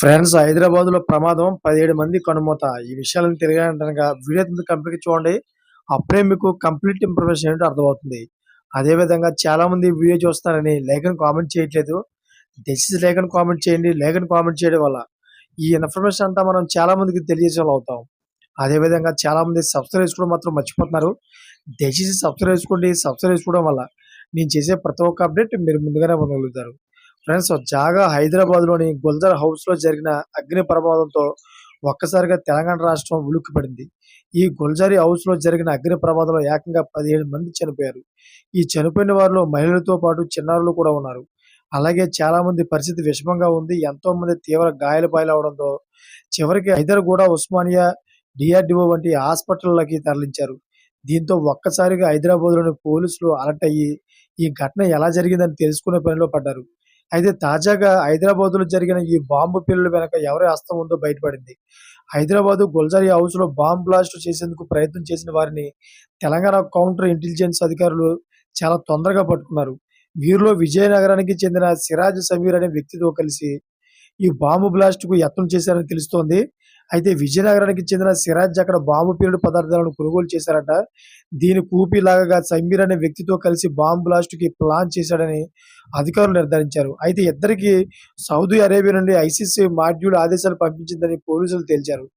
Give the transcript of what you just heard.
Friends హైదరాబాద్లో ప్రమాదం పదిహేడు మంది కనుమూత. ఈ విషయాలను తెలియాలంటనగా వీడియో కింద కంప్లీట్ చూడండి. అప్పుడే మీకు కంప్లీట్ ఇన్ఫర్మేషన్ ఏంటో అర్థమవుతుంది. అదే విధంగా చాలా మంది వీడియో చూస్తారని లేఖను కామెంట్ చేయట్లేదు. దయచేసి లేఖను కామెంట్ చేయండి. లేఖను కామెంట్ చేయడం వల్ల ఈ ఇన్ఫర్మేషన్ అంతా మనం చాలా మందికి తెలియజేసే అవుతాం. అదేవిధంగా చాలా మంది సబ్స్క్రైబ్ చేసుకోవడం మాత్రం మర్చిపోతున్నారు. దయచేసి సబ్స్క్రైబ్ చేసుకోండి. సబ్స్క్రైబ్ చేసుకోవడం వల్ల నేను చేసే ప్రతి ఒక్క అప్డేట్ మీరు ముందుగానే పొందగలుగుతారు. ఫ్రెండ్స్ జాగా హైదరాబాద్లోని గుల్జర్ హౌస్లో జరిగిన అగ్ని ప్రమాదంతో ఒక్కసారిగా తెలంగాణ రాష్ట్రం ఉలుక్కుపడింది. ఈ గుల్జారి హౌస్లో జరిగిన అగ్ని ప్రమాదంలో ఏకంగా పదిహేడు మంది చనిపోయారు. ఈ చనిపోయిన వారిలో మహిళలతో పాటు చిన్నారులు కూడా ఉన్నారు. అలాగే చాలా మంది పరిస్థితి విషమంగా ఉంది. ఎంతో మంది తీవ్ర గాయాల పాలవడంతో చివరికి హైదర్గూడ ఉస్మానియా డిఆర్డిఓ వంటి హాస్పిటల్లోకి తరలించారు. దీంతో ఒక్కసారిగా హైదరాబాద్లోని పోలీసులు అలర్ట్ అయ్యి ఈ ఘటన ఎలా జరిగిందని తెలుసుకునే పనిలో పడ్డారు. అయితే తాజాగా హైదరాబాద్లో జరిగిన ఈ బాంబు పిల్లల వెనక ఎవరి హస్తం ఉందో బయటపడింది. హైదరాబాద్ గుల్జారి హౌస్లో బాంబ్ బ్లాస్ట్ చేసేందుకు ప్రయత్నం చేసిన వారిని తెలంగాణ కౌంటర్ ఇంటెలిజెన్స్ అధికారులు చాలా తొందరగా పట్టుకున్నారు. వీరిలో విజయనగరానికి చెందిన సిరాజ్ సమీర్ అనే వ్యక్తితో కలిసి ఈ బాంబు బ్లాస్ట్కు యత్నం చేశారని తెలుస్తోంది. అయితే విజయనగరానికి చెందిన సిరాజ్ అక్కడ బాంబు పేలుడు పదార్థాలను కొనుగోలు చేశారట. దీని కూపిలాగా సమీర్ అనే వ్యక్తితో కలిసి బాంబు బ్లాస్ట్కి ప్లాన్ చేశాడని అధికారులు నిర్ధారించారు. అయితే ఇద్దరికి సౌదీ అరేబియా నుండి ఐసీసీ మాడ్యూల్ ఆదేశాలు పంపించిందని పోలీసులు తేల్చారు.